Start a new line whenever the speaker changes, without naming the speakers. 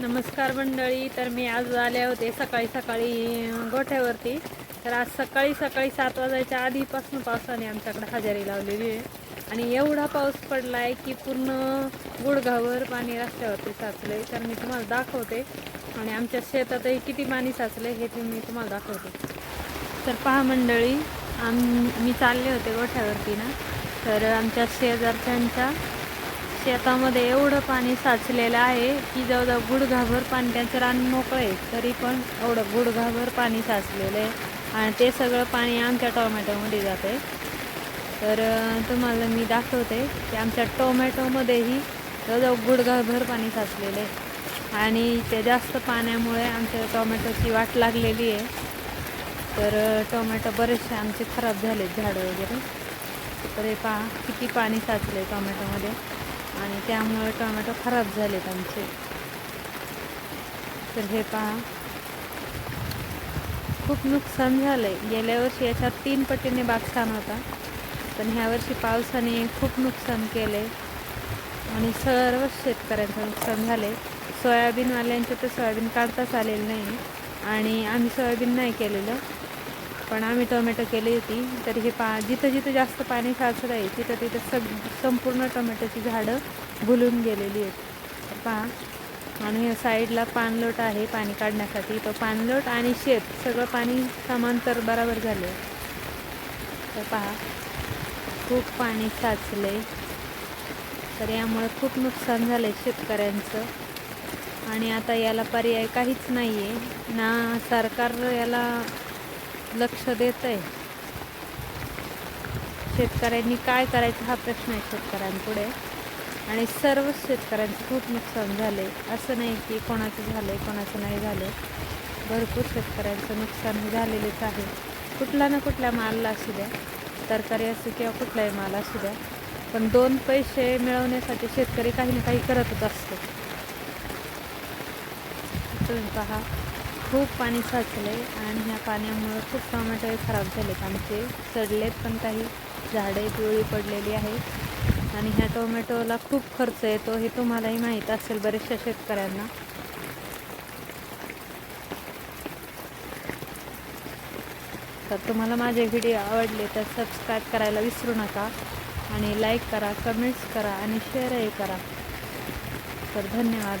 नमस्कार मंडळी तर मी आज आले होते सकाळी सकाळी गोठ्यावरती. तर आज सकाळी सकाळी सात वाजायच्या आधीपासून पावसाने आमच्याकडे हजेरी लावलेली आहे. आणि एवढा पाऊस पडला आहे की पूर्ण गुडघावर पाणी रस्त्यावरती साचलं आहे तर मी तुम्हाला दाखवते. आणि आमच्या शेतातही किती पाणी साचलं हे ते मी तुम्हाला दाखवते. तर पहा मंडळी आम मी चालले होते गोठ्यावरती ना. तर आमच्या शेजारच्यांच्या शेतामध्ये एवढं पाणी साचलेलं आहे की जवळजवळ गुडघाभर पाणी त्यांचं रान मोकळं आहे. तरी पण एवढं गुडघाभर पाणी साचलेलं आहे. आणि ते सगळं पाणी आमच्या टोमॅटोमध्ये जातं आहे तर तुम्हाला मी दाखवते की आमच्या टोमॅटोमध्येही जवळजवळ गुडघाभर पाणी साचलेलं आहे. आणि ते जास्त पाण्यामुळे आमच्या टोमॅटोची वाट लागलेली आहे. तर टोमॅटो बरेचसे आमचे खराब झाले झाडं वगैरे. तर हे पहा किती पाणी साचले टोमॅटोमध्ये. आणि त्यामुळे टोमॅटो खराब झालेत आमचे. तर हे पहा. खूप नुकसान झालंय. गेल्या वर्षी याच्यात तीन पटीने बाग छान होता पण ह्या वर्षी पावसाने खूप नुकसान केले आणि सर्व शेतकऱ्यांचं नुकसान झाले सोयाबीनवाल्यांचे तर सोयाबीन काढताच आलेलं नाही. आणि आम्ही सोयाबीन नाही केलेलं. पण आम्ही टोमॅटो केली होती. तर हे पा जिथं जिथं जास्त पाणी साचलं आहे तिथं तिथं सग संपूर्ण टोमॅटोची झाडं भुलून गेलेली आहेत. तर पहा आणि ह्या साईडला पाणलोट आहे पाणी काढण्यासाठी. तो पाणलोट आणि शेत सगळं पाणी समांतर बराबर झालं तर पहा खूप पाणी साचले तर यामुळे खूप नुकसान झालं आहे शेतकऱ्यांचं. आणि आता याला पर्याय काहीच नाही आहे ना सरकार याला लक्ष देत आहे शेतकऱ्यांनी काय करायचं हा प्रश्न आहे शेतकऱ्यांपुढे. आणि सर्वच शेतकऱ्यांचं खूप नुकसान झाले असं नाही की कोणाचं झालं आहे कोणाचं नाही झालं भरपूर शेतकऱ्यांचं नुकसान हे झालेलेच आहे. कुठला ना कुठल्या मालला असू द्या तरकारी असू किंवा कुठलाही माल असू द्या पण दोन पैसे मिळवण्यासाठी शेतकरी काही ना काही करतच असतो. तुम्ही पहा. खूप पाणी साचले आणि ह्या पाण्यामुळं खूप टोमॅटो खराब झालेत. आमचे सडलेत पण काही झाडे पिवळी पडलेली आहेत. आणि ह्या टोमॅटोला खूप खर्च येतो हे तुम्हालाही माहीत असेल बऱ्याचशा शेतकऱ्यांना. तर तुम्हाला माझे व्हिडिओ आवडले तर सबस्क्राईब करायला विसरू नका आणि लाईक करा कमेंट्स करा आणि शेअरही करा. तर धन्यवाद.